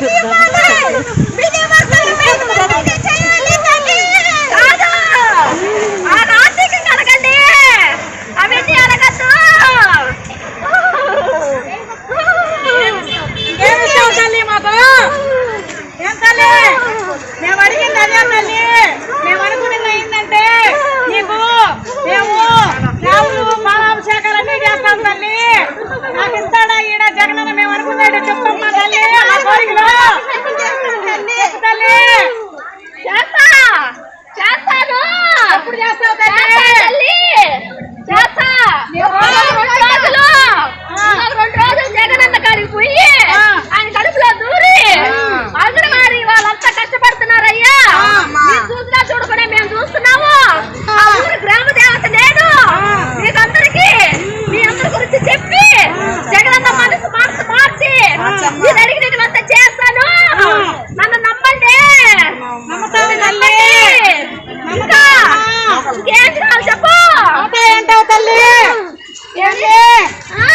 That's. అప్పుడు చేస్తావు చేస్తా! Ah!